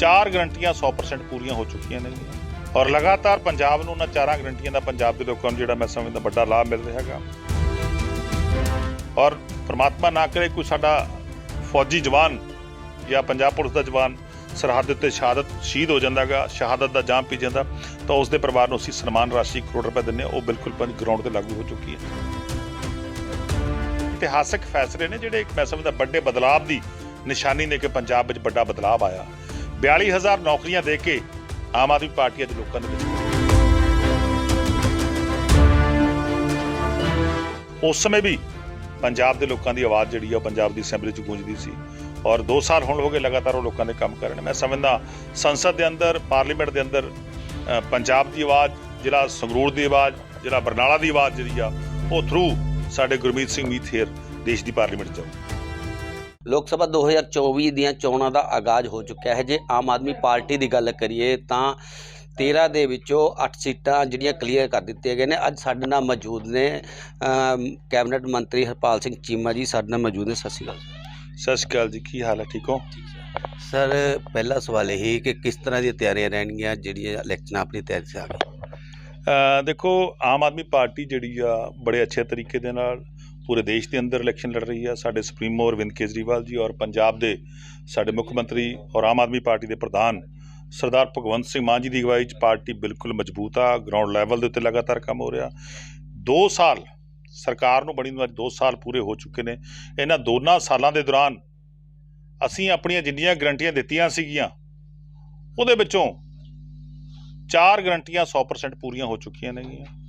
ਚਾਰ ਗਰੰਟੀਆਂ 100% ਪੂਰੀਆਂ ਹੋ ਚੁੱਕੀਆਂ ਨੇ ਔਰ ਲਗਾਤਾਰ ਪੰਜਾਬ ਨੂੰ ਉਹਨਾਂ ਚਾਰਾਂ ਗਰੰਟੀਆਂ ਦਾ ਪੰਜਾਬ ਦੇ ਲੋਕਾਂ ਨੂੰ ਜਿਹੜਾ ਮੈਂ ਸਮਝਦਾ ਵੱਡਾ ਲਾਭ ਮਿਲ ਰਿਹਾ ਹੈਗਾ। ਔਰ ਪ੍ਰਮਾਤਮਾ ਨਾ ਕਰੇ ਕੋਈ ਸਾਡਾ ਫੌਜੀ ਜਵਾਨ ਜਾਂ ਪੰਜਾਬ ਪੁਲਿਸ ਦਾ ਜਵਾਨ ਸਰਹੱਦ ਦੇ ਉੱਤੇ ਸ਼ਹਾਦਤ ਸ਼ਹੀਦ ਹੋ ਜਾਂਦਾਗਾ ਸ਼ਹਾਦਤ ਦਾ ਜਾਮ ਪੀ ਜਾਂਦਾ, ਤਾਂ ਉਸ ਦੇ ਪਰਿਵਾਰ ਨੂੰ ਅਸੀਂ ਸਨਮਾਨ ਰਾਸ਼ੀ ਕਰੋੜ ਰੁਪਏ ਦਿੰਦੇ ਹਾਂ, ਉਹ ਬਿਲਕੁਲ ਪੰਜ ਗਰਾਊਂਡ ਤੇ ਲਾਗੂ ਹੋ ਚੁੱਕੀ ਹੈ। ਇਤਿਹਾਸਕ ਫੈਸਲੇ ਨੇ ਜਿਹੜੇ ਇੱਕ ਮੈਂ ਸਮਝਦਾ ਵੱਡੇ ਬਦਲਾਅ ਦੀ ਨਿਸ਼ਾਨੀ ਨੇ ਕਿ ਪੰਜਾਬ ਵਿੱਚ ਵੱਡਾ ਬਦਲਾਅ ਆਇਆ। 42000 ਨੌਕਰੀਆਂ ਦੇ ਕੇ ਆਮ ਆਦਮੀ ਪਾਰਟੀ ਅੱਜ ਲੋਕਾਂ ਦੇ ਵਿੱਚ ਉਸ ਸਮੇਂ ਵੀ ਪੰਜਾਬ ਦੇ ਲੋਕਾਂ ਦੀ ਆਵਾਜ਼ ਜਿਹੜੀ ਆ ਉਹ ਪੰਜਾਬ ਦੀ ਅਸੈਂਬਲੀ 'ਚ ਗੂੰਜਦੀ ਸੀ ਔਰ 2 ਸਾਲ ਹੁਣ ਹੋ ਗਏ ਲਗਾਤਾਰ ਉਹ ਲੋਕਾਂ ਦੇ ਕੰਮ ਕਰ ਰਹੇ ਮੈਂ ਸਮਝਦਾ ਸੰਸਦ ਦੇ ਅੰਦਰ, ਪਾਰਲੀਮੈਂਟ ਦੇ ਅੰਦਰ ਪੰਜਾਬ ਦੀ ਆਵਾਜ਼, ਜ਼ਿਲ੍ਹਾ ਸੰਗਰੂਰ ਦੀ ਆਵਾਜ਼, ਜ਼ਿਲ੍ਹਾ ਬਰਨਾਲਾ ਦੀ ਆਵਾਜ਼ ਜਿਹੜੀ ਆ, ਉਹ ਥਰੂ ਸਾਡੇ ਗੁਰਮੀਤ ਸਿੰਘ ਮੀਥੇਰ ਦੇਸ਼ ਦੀ ਪਾਰਲੀਮੈਂਟ 'ਚ ਲੋਕ ਸਭਾ 2024 ਦੀਆਂ ਚੋਣਾਂ ਦਾ ਆਗਾਜ਼ ਹੋ ਚੁੱਕਿਆ ਹੈ। ਜੇ ਆਮ ਆਦਮੀ ਪਾਰਟੀ ਦੀ ਗੱਲ ਕਰੀਏ ਤਾਂ 13 ਦੇ ਵਿੱਚੋਂ 8 ਸੀਟਾਂ ਜਿਹੜੀਆਂ ਕਲੀਅਰ ਕਰ ਦਿੱਤੀਆਂ ਗਏ ਨੇ। ਅੱਜ ਸਾਡੇ ਨਾਲ ਮੌਜੂਦ ਨੇ ਕੈਬਨਿਟ ਮੰਤਰੀ ਹਰਪਾਲ ਸਿੰਘ ਚੀਮਾ ਜੀ। ਸਾਡੇ ਨਾਲ ਮੌਜੂਦ ਨੇ। ਸਤਿ ਸ਼੍ਰੀ ਅਕਾਲ ਸਤਿ ਸ਼੍ਰੀ ਅਕਾਲ ਜੀ। ਕੀ ਹਾਲ ਹੈ? ਠੀਕ ਹੋ? ਸਰ ਪਹਿਲਾ ਸਵਾਲ ਇਹ ਕਿ ਕਿਸ ਤਰ੍ਹਾਂ ਦੀਆਂ ਤਿਆਰੀਆਂ ਰਹਿਣਗੀਆਂ ਜਿਹੜੀਆਂ ਇਲੈਕਸ਼ਨ ਆਪਣੀ ਤਿਆਰੀ 'ਚ ਆ ਦੇਖੋ ਆਮ ਆਦਮੀ ਪਾਰਟੀ ਜਿਹੜੀ ਆ ਬੜੇ ਅੱਛੇ ਤਰੀਕੇ ਦੇ ਨਾਲ ਪੂਰੇ ਦੇਸ਼ ਦੇ ਅੰਦਰ ਇਲੈਕਸ਼ਨ ਲੜ ਰਹੀ ਆ। ਸਾਡੇ ਸੁਪਰੀਮੋ ਅਰਵਿੰਦ ਕੇਜਰੀਵਾਲ ਜੀ ਔਰ ਪੰਜਾਬ ਦੇ ਸਾਡੇ ਮੁੱਖ ਮੰਤਰੀ ਔਰ ਆਮ ਆਦਮੀ ਪਾਰਟੀ ਦੇ ਪ੍ਰਧਾਨ ਸਰਦਾਰ ਭਗਵੰਤ ਸਿੰਘ ਮਾਨ ਜੀ ਦੀ ਅਗਵਾਈ 'ਚ ਪਾਰਟੀ ਬਿਲਕੁਲ ਮਜ਼ਬੂਤ ਆ। ਗਰਾਊਂਡ ਲੈਵਲ ਦੇ ਉੱਤੇ ਲਗਾਤਾਰ ਕੰਮ ਹੋ ਰਿਹਾ। 2 ਸਾਲ ਸਰਕਾਰ ਨੂੰ ਬਣੀ ਨੂੰ ਅੱਜ 2 ਸਾਲ ਪੂਰੇ ਹੋ ਚੁੱਕੇ ਨੇ। ਇਹਨਾਂ ਦੋਨਾਂ ਸਾਲਾਂ ਦੇ ਦੌਰਾਨ ਅਸੀਂ ਆਪਣੀਆਂ ਜਿੰਨੀਆਂ ਗਰੰਟੀਆਂ ਦਿੱਤੀਆਂ ਸੀਗੀਆਂ, ਉਹਦੇ ਵਿੱਚੋਂ ਚਾਰ ਗਰੰਟੀਆਂ 100% ਪੂਰੀਆਂ ਹੋ ਚੁੱਕੀਆਂ ਨੇਗੀਆਂ।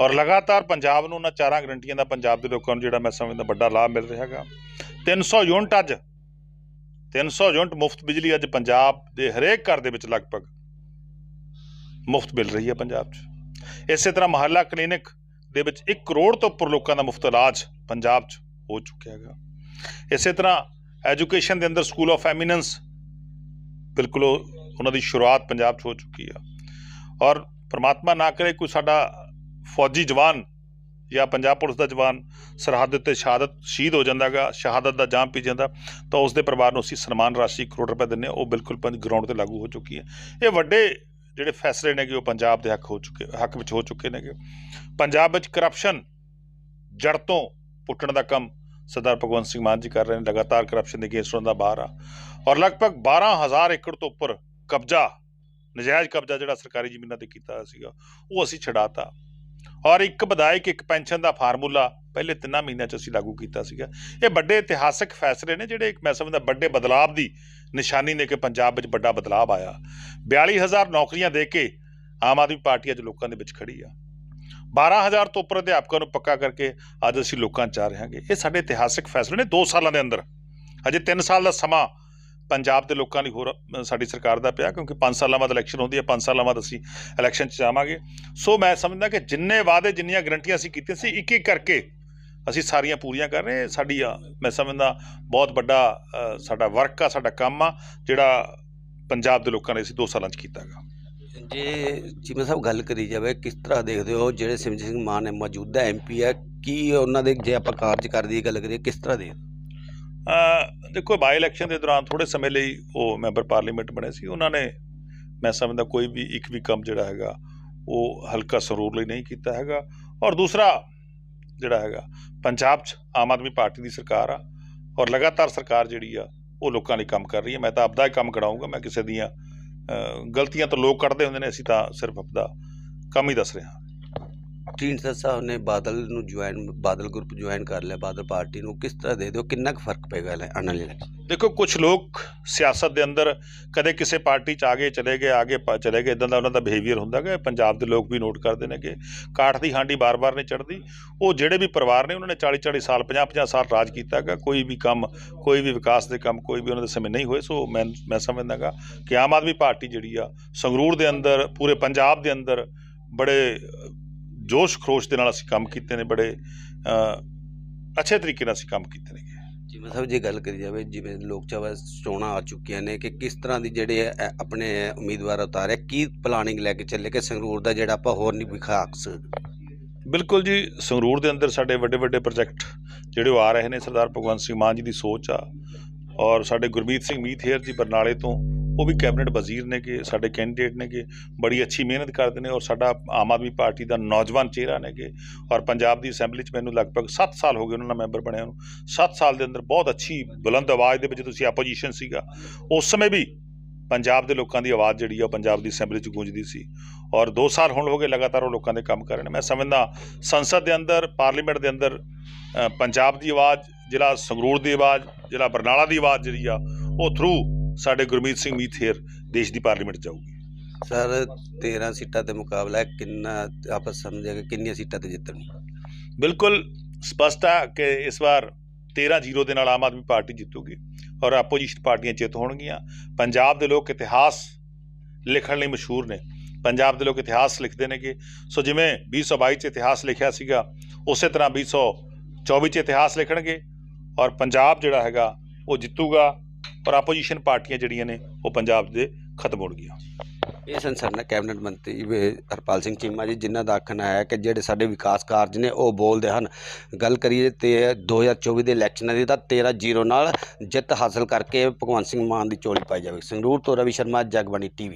ਔਰ ਲਗਾਤਾਰ ਪੰਜਾਬ ਨੂੰ ਉਹਨਾਂ ਚਾਰਾਂ ਗਰੰਟੀਆਂ ਦਾ ਪੰਜਾਬ ਦੇ ਲੋਕਾਂ ਨੂੰ ਜਿਹੜਾ ਮੈਂ ਸਮਝਦਾ ਵੱਡਾ ਲਾਭ ਮਿਲ ਰਿਹਾ ਹੈਗਾ। 300 ਯੂਨਿਟ ਅੱਜ 300 ਯੂਨਿਟ ਮੁਫਤ ਬਿਜਲੀ ਅੱਜ ਪੰਜਾਬ ਦੇ ਹਰੇਕ ਘਰ ਦੇ ਵਿੱਚ ਲਗਭਗ ਮੁਫਤ ਮਿਲ ਰਹੀ ਹੈ ਪੰਜਾਬ 'ਚ। ਇਸੇ ਤਰ੍ਹਾਂ ਮਹੱਲਾ ਕਲੀਨਿਕ ਦੇ ਵਿੱਚ 1 ਕਰੋੜ ਤੋਂ ਉੱਪਰ ਲੋਕਾਂ ਦਾ ਮੁਫਤ ਇਲਾਜ ਪੰਜਾਬ 'ਚ ਹੋ ਚੁੱਕਿਆ ਹੈਗਾ। ਇਸੇ ਤਰ੍ਹਾਂ ਐਜੂਕੇਸ਼ਨ ਦੇ ਅੰਦਰ ਸਕੂਲ ਆਫ ਐਮੀਨੈਂਸ ਬਿਲਕੁਲ ਉਹ- ਉਹਨਾਂ ਦੀ ਸ਼ੁਰੂਆਤ ਪੰਜਾਬ 'ਚ ਹੋ ਚੁੱਕੀ ਆ। ਔਰ ਪਰਮਾਤਮਾ ਨਾ ਕਰੇ ਕੋਈ ਸਾਡਾ ਫੌਜੀ ਜਵਾਨ ਜਾਂ ਪੰਜਾਬ ਪੁਲਿਸ ਦਾ ਜਵਾਨ ਸਰਹੱਦ ਉੱਤੇ ਸ਼ਹਾਦਤ ਸ਼ਹੀਦ ਹੋ ਜਾਂਦਾਗਾ ਸ਼ਹਾਦਤ ਦਾ ਜਾਮ ਪੀ ਜਾਂਦਾ, ਤਾਂ ਉਸ ਦੇ ਪਰਿਵਾਰ ਨੂੰ ਅਸੀਂ ਸਨਮਾਨ ਰਾਸ਼ੀ ਕਰੋੜ ਰੁਪਏ ਦਿੰਦੇ ਹਾਂ, ਉਹ ਬਿਲਕੁਲ ਪੰਜ ਗਰਾਊਂਡ ਤੇ ਲਾਗੂ ਹੋ ਚੁੱਕੀ ਹੈ। ਇਹ ਵੱਡੇ ਜਿਹੜੇ ਫੈਸਲੇ ਨੇਗੇ, ਉਹ ਪੰਜਾਬ ਦੇ ਹੱਕ ਹੋ ਚੁੱਕੇ, ਹੱਕ ਵਿੱਚ ਹੋ ਚੁੱਕੇ ਨੇਗੇ। ਪੰਜਾਬ ਵਿੱਚ ਕਰਪਸ਼ਨ ਜੜ ਤੋਂ ਪੁੱਟਣ ਦਾ ਕੰਮ ਸਰਦਾਰ ਭਗਵੰਤ ਸਿੰਘ ਮਾਨ ਜੀ ਕਰ ਰਹੇ ਨੇ, ਲਗਾਤਾਰ ਕਰਪਸ਼ਨ ਦੇ ਕੇਸ ਦਾ ਬਾਹਰ ਆ। ਔਰ ਲਗਭਗ 12000 ਏਕੜ ਤੋਂ ਉੱਪਰ ਕਬਜ਼ਾ, ਨਜਾਇਜ਼ ਕਬਜ਼ਾ ਜਿਹੜਾ ਸਰਕਾਰੀ ਜ਼ਮੀਨਾਂ ਤੇ ਕੀਤਾ ਹੋਇਆ ਸੀਗਾ, ਉਹ ਅਸੀਂ ਛਡਾਤਾ। ਔਰ ਇੱਕ ਵਿਧਾਇਕ, ਇੱਕ ਪੈਨਸ਼ਨ ਦਾ ਫਾਰਮੂਲਾ ਪਹਿਲੇ ਤਿੰਨਾਂ ਮਹੀਨਿਆਂ 'ਚ ਅਸੀਂ ਲਾਗੂ ਕੀਤਾ ਸੀਗਾ। ਇਹ ਵੱਡੇ ਇਤਿਹਾਸਕ ਫੈਸਲੇ ਨੇ ਜਿਹੜੇ ਇੱਕ ਮੈਂ ਸਮਝਦਾ ਵੱਡੇ ਬਦਲਾਅ ਦੀ ਨਿਸ਼ਾਨੀ ਨੇ ਕਿ ਪੰਜਾਬ ਵਿੱਚ ਵੱਡਾ ਬਦਲਾਅ ਆਇਆ। 42000 ਨੌਕਰੀਆਂ ਦੇ ਕੇ ਆਮ ਆਦਮੀ ਪਾਰਟੀ ਅੱਜ ਲੋਕਾਂ ਦੇ ਵਿੱਚ ਖੜੀ ਆ। 12000 ਤੋਂ ਉੱਪਰ ਅਧਿਆਪਕਾਂ ਨੂੰ ਪੱਕਾ ਕਰਕੇ ਅੱਜ ਅਸੀਂ ਲੋਕਾਂ 'ਚ ਆ ਰਹੇ ਹਾਂਗੇ ਇਹ ਸਾਡੇ ਇਤਿਹਾਸਕ ਫੈਸਲੇ ਨੇ 2 ਸਾਲਾਂ ਦੇ ਅੰਦਰ। ਅਜੇ 3 ਸਾਲ ਦਾ ਸਮਾਂ ਪੰਜਾਬ ਦੇ ਲੋਕਾਂ ਲਈ ਹੋਰ ਸਾਡੀ ਸਰਕਾਰ ਦਾ ਪਿਆ ਕਿਉਂਕਿ 5 ਸਾਲਾਂ ਬਾਅਦ ਇਲੈਕਸ਼ਨ ਹੁੰਦੀ ਹੈ 5 ਸਾਲਾਂ ਬਾਅਦ ਅਸੀਂ ਇਲੈਕਸ਼ਨ 'ਚ ਜਾਵਾਂਗੇ। ਸੋ ਮੈਂ ਸਮਝਦਾ ਕਿ ਜਿੰਨੇ ਵਾਅਦੇ ਜਿੰਨੀਆਂ ਗਰੰਟੀਆਂ ਅਸੀਂ ਕੀਤੀਆਂ ਸੀ ਇੱਕ ਇੱਕ ਕਰਕੇ ਅਸੀਂ ਸਾਰੀਆਂ ਪੂਰੀਆਂ ਕਰ ਰਹੇ ਸਾਡੀ ਮੈਂ ਸਮਝਦਾ ਬਹੁਤ ਵੱਡਾ ਸਾਡਾ ਵਰਕ ਆ ਸਾਡਾ ਕੰਮ ਆ ਜਿਹੜਾ ਪੰਜਾਬ ਦੇ ਲੋਕਾਂ ਨੇ ਅਸੀਂ 2 ਸਾਲਾਂ 'ਚ ਕੀਤਾ ਹੈਗਾ। ਜੇ ਜਿਵੇਂ ਸਾਹਿਬ ਗੱਲ ਕਰੀ ਜਾਵੇ ਕਿਸ ਤਰ੍ਹਾਂ ਦੇਖਦੇ ਹੋ ਜਿਹੜੇ ਸਿਮਰਜੀਤ ਸਿੰਘ ਮਾਨ ਨੇ ਮੌਜੂਦਾ ਐਮਪੀ ਹੈ ਕੀ ਉਹਨਾਂ ਦੇ ਜੇ ਆਪਾਂ ਕਾਰਜਕਾਰੀ ਦੀ ਗੱਲ ਕਰੀਏ ਕਿਸ ਤਰ੍ਹਾਂ ਦੇ ਅ, ਦੇਖੋ ਬਾਈ ਇਲੈਕਸ਼ਨ ਦੇ ਦੌਰਾਨ ਥੋੜੇ ਸਮੇਂ ਲਈ ਉਹ ਮੈਂਬਰ ਪਾਰਲੀਮੈਂਟ ਬਣੇ ਸੀ। ਉਹਨਾਂ ਨੇ ਮੈਂ ਸਮਝਦਾ ਕੋਈ ਵੀ ਇੱਕ ਵੀ ਕੰਮ ਜਿਹੜਾ ਹੈਗਾ, ਉਹ ਹਲਕਾ ਸਰੂਰ ਲਈ ਨਹੀਂ ਕੀਤਾ ਹੈਗਾ। ਔਰ ਦੂਸਰਾ ਜਿਹੜਾ ਹੈਗਾ, ਪੰਜਾਬ 'ਚ ਆਮ ਆਦਮੀ ਪਾਰਟੀ ਦੀ ਸਰਕਾਰ ਆ ਔਰ ਲਗਾਤਾਰ ਸਰਕਾਰ ਜਿਹੜੀ ਆ, ਉਹ ਲੋਕਾਂ ਲਈ ਕੰਮ ਕਰ ਰਹੀ ਹੈ ਮੈਂ ਤਾਂ ਆਪਦਾ ਹੀ ਕੰਮ ਕਰਾਉਂਗਾ ਮੈਂ ਕਿਸੇ ਦੀਆਂ ਗਲਤੀਆਂ ਤਾਂ ਲੋਕ ਕੱਢਦੇ ਹੁੰਦੇ ਨੇ, ਅਸੀਂ ਤਾਂ ਸਿਰਫ ਆਪਦਾ ਕੰਮ ਹੀ ਦੱਸ ਰਹੇ ਹਾਂ। ਢੀਂਡਸਾ ਸਾਹਿਬ ਨੇ ਬਾਦਲ ਨੂੰ ਜੁਆਇਨ ਬਾਦਲ ਗਰੁੱਪ ਜੁਆਇਨ ਕਰ ਲਿਆ, ਬਾਦਲ ਪਾਰਟੀ ਨੂੰ। ਕਿਸ ਤਰ੍ਹਾਂ ਦੇ ਦਿਓ ਕਿੰਨਾ ਕੁ ਫ਼ਰਕ ਪਏਗਾ ਲੈ- ਆਉਣ ਵਾਲੇ ਦੇਖੋ ਕੁਝ ਲੋਕ ਸਿਆਸਤ ਦੇ ਅੰਦਰ ਕਦੇ ਕਿਸੇ ਪਾਰਟੀ ਚ ਆਗੇ ਚਲੇ ਗਏ, ਆਗੇ ਪ- ਚਲੇ ਗਏ ਇਦਾਂ ਦਾ ਉਹਨਾਂ ਦਾ ਬਿਹੇਵੀਅਰ ਹੁੰਦਾ ਕਿ ਪੰਜਾਬ ਦੇ ਲੋਕ ਵੀ ਨੋਟ ਕਰਦੇ ਨੇ ਕਿ ਕਾਠ ਦੀ ਹਾਂਡੀ ਬਾਰ-ਬਾਰ ਨਹੀਂ ਚੜਦੀ ਉਹ ਜਿਹੜੇ ਵੀ ਪਰਿਵਾਰ ਨੇ, ਉਹਨਾਂ ਨੇ 40-40 ਸਾਲ 50-50 ਸਾਲ ਰਾਜ ਕੀਤਾ ਹੈਗਾ ਕੋਈ ਵੀ ਕੰਮ, ਕੋਈ ਵੀ ਵਿਕਾਸ ਦੇ ਕੰਮ, ਕੋਈ ਵੀ ਉਹਨਾਂ ਦੇ ਸਮੇਂ ਨਹੀਂ ਹੋਏ। ਸੋ ਮੈਂ ਮੈਂ ਸਮਝਦਾਗਾ ਕਿ ਆਮ ਆਦਮੀ ਪਾਰਟੀ ਜਿਹੜੀ ਆ, ਸੰਗਰੂਰ ਦੇ ਅੰਦਰ, ਪੂਰੇ ਪੰਜਾਬ ਦੇ ਅੰਦਰ ਬੜੇ ਜੋਸ਼ ਖਰੋਸ਼ ਦੇ ਨਾਲ ਅਸੀਂ ਕੰਮ ਕੀਤੇ ਨੇ ਬੜੇ ਅ, ਅੱਛੇ ਤਰੀਕੇ ਨਾਲ ਅਸੀਂ ਕੰਮ ਕੀਤੇ ਨੇ। ਜਿਵੇਂ ਸਾਹਿਬ ਜੇ ਗੱਲ ਕਰੀ ਜਾਵੇ ਜਿਵੇਂ ਲੋਕ ਸਭਾ ਚੋਣਾਂ ਆ ਚੁੱਕੀਆਂ ਨੇ ਕਿ ਕਿਸ ਤਰ੍ਹਾਂ ਦੀ ਜਿਹੜੇ ਆਪਣੇ ਉਮੀਦਵਾਰ ਉਤਾਰੇ ਕੀ ਪਲਾਨਿੰਗ ਲੈ ਕੇ ਚੱਲੇ ਕਿ ਸੰਗਰੂਰ ਦਾ ਜਿਹੜਾ ਆਪਾਂ ਹੋਰ ਨਹੀਂ ਵਿਖਾ ਸਕਦੇ? ਬਿਲਕੁਲ ਜੀ ਸੰਗਰੂਰ ਦੇ ਅੰਦਰ ਸਾਡੇ ਵੱਡੇ ਵੱਡੇ ਪ੍ਰੋਜੈਕਟ ਜਿਹੜੇ ਆ ਰਹੇ ਨੇ ਸਰਦਾਰ ਭਗਵੰਤ ਸਿੰਘ ਮਾਨ ਜੀ ਦੀ ਸੋਚ ਆ ਔਰ ਸਾਡੇ ਗੁਰਮੀਤ ਸਿੰਘ ਮੀਥੇਰ ਜੀ ਬਰਨਾਲੇ ਤੋਂ ਉਹ ਵੀ ਕੈਬਨਿਟ ਵਜ਼ੀਰ ਨੇ ਕਿ ਸਾਡੇ ਕੈਂਡੀਡੇਟ ਨੇ ਕਿ ਬੜੀ ਅੱਛੀ ਮਿਹਨਤ ਕਰਦੇ ਨੇ ਔਰ ਸਾਡਾ ਆਮ ਆਦਮੀ ਪਾਰਟੀ ਦਾ ਨੌਜਵਾਨ ਚਿਹਰਾ ਨੇ ਕਿ ਔਰ ਪੰਜਾਬ ਦੀ ਅਸੈਂਬਲੀ 'ਚ ਮੈਨੂੰ ਲਗਭਗ 7 ਸਾਲ ਹੋ ਗਏ ਉਹਨਾਂ ਨਾਲ ਮੈਂਬਰ ਬਣਿਆ ਨੂੰ 7 ਸਾਲ ਦੇ ਅੰਦਰ ਬਹੁਤ ਅੱਛੀ ਬੁਲੰਦ ਆਵਾਜ਼ ਦੇ ਵਿੱਚ ਤੁਸੀਂ ਆਪੋਜੀਸ਼ਨ ਸੀਗਾ, ਉਸ ਸਮੇਂ ਵੀ ਪੰਜਾਬ ਦੇ ਲੋਕਾਂ ਦੀ ਆਵਾਜ਼ ਜਿਹੜੀ ਆ ਉਹ ਪੰਜਾਬ ਦੀ ਅਸੈਂਬਲੀ 'ਚ ਗੂੰਜਦੀ ਸੀ ਔਰ 2 ਸਾਲ ਹੁਣ ਹੋ ਗਏ ਲਗਾਤਾਰ ਉਹ ਲੋਕਾਂ ਦੇ ਕੰਮ ਕਰ ਰਹੇ ਨੇ, ਮੈਂ ਸਮਝਦਾ ਸੰਸਦ ਦੇ ਅੰਦਰ, ਪਾਰਲੀਮੈਂਟ ਦੇ ਅੰਦਰ ਪੰਜਾਬ ਦੀ ਆਵਾਜ਼, ਜ਼ਿਲ੍ਹਾ ਸੰਗਰੂਰ ਦੀ ਆਵਾਜ਼, ਜ਼ਿਲ੍ਹਾ ਬਰਨਾਲਾ ਦੀ ਆਵਾਜ਼ ਜਿਹੜੀ ਆ ਉਹ ਥਰੂ ਸਾਡੇ ਗੁਰਮੀਤ ਸਿੰਘ ਮੀਥੇਰ ਦੇਸ਼ ਦੀ ਪਾਰਲੀਮੈਂਟ ਜਾਊਗੀ। ਸਰ 13 ਸੀਟਾਂ ਤੇ ਮੁਕਾਬਲਾ ਹੈ ਕਿੰਨਾ ਆਪਾਂ ਸਮਝਿਆ ਕਿੰਨੀਆਂ ਸੀਟਾਂ ਤੇ ਜਿੱਤਣੀ ਬਿਲਕੁਲ ਸਪਸ਼ਟ ਹੈ ਕਿ ਇਸ ਵਾਰ 13-0 ਦੇ ਨਾਲ ਆਮ ਆਦਮੀ ਪਾਰਟੀ ਜਿੱਤੂਗੀ ਔਰ ਆਪੋਜੀਸ਼ਨ ਪਾਰਟੀਆਂ ਜਿੱਤ ਹੋਣਗੀਆਂ। ਪੰਜਾਬ ਦੇ ਲੋਕ ਇਤਿਹਾਸ ਲਿਖਣ ਲਈ ਮਸ਼ਹੂਰ ਨੇ। ਪੰਜਾਬ ਦੇ ਲੋਕ ਇਤਿਹਾਸ ਲਿਖਦੇ ਨੇ ਕਿ ਸੋ ਜਿਵੇਂ 2022 ਚ ਇਤਿਹਾਸ ਲਿਖਿਆ ਸੀਗਾ ਉਸੇ ਤਰ੍ਹਾਂ 2024 ਚ ਇਤਿਹਾਸ ਲਿਖਣਗੇ ਔਰ ਪੰਜਾਬ ਜਿਹੜਾ ਹੈਗਾ ਉਹ ਜਿੱਤੂਗਾ। ਆਪੋਜੀਸ਼ਨ ਪਾਰਟੀਆਂ ਜਿਹੜੀਆਂ ਨੇ ਉਹ ਪੰਜਾਬ ਦੇ ਖਤਮ ਹੋਣਗੀਆਂ ਇਹ ਸੰਸਦ ਕੈਬਨਿਟ ਮੰਤਰੀ ਵੀ ਹਰਪਾਲ ਸਿੰਘ ਚੀਮਾ ਜੀ, ਜਿਨ੍ਹਾਂ ਦਾ ਆਖਣਾ ਹੈ ਕਿ ਜਿਹੜੇ ਸਾਡੇ ਵਿਕਾਸ ਕਾਰਜ ਨੇ ਉਹ ਬੋਲਦੇ ਹਨ। ਗੱਲ ਕਰੀਏ ਤੇ 2024 ਦੇ ਇਲੈਕਸ਼ਨਾਂ ਦੀ ਤਾਂ 13-0 ਨਾਲ ਜਿੱਤ ਹਾਸਲ ਕਰਕੇ ਭਗਵੰਤ ਸਿੰਘ ਮਾਨ ਦੀ ਚੋਲੀ ਪਾਈ ਜਾਵੇ ਸੰਗਰੂਰ ਤੋਂ ਰਵੀ ਸ਼ਰਮਾ, ਜਗਬਾਣੀ ਟੀਵੀ।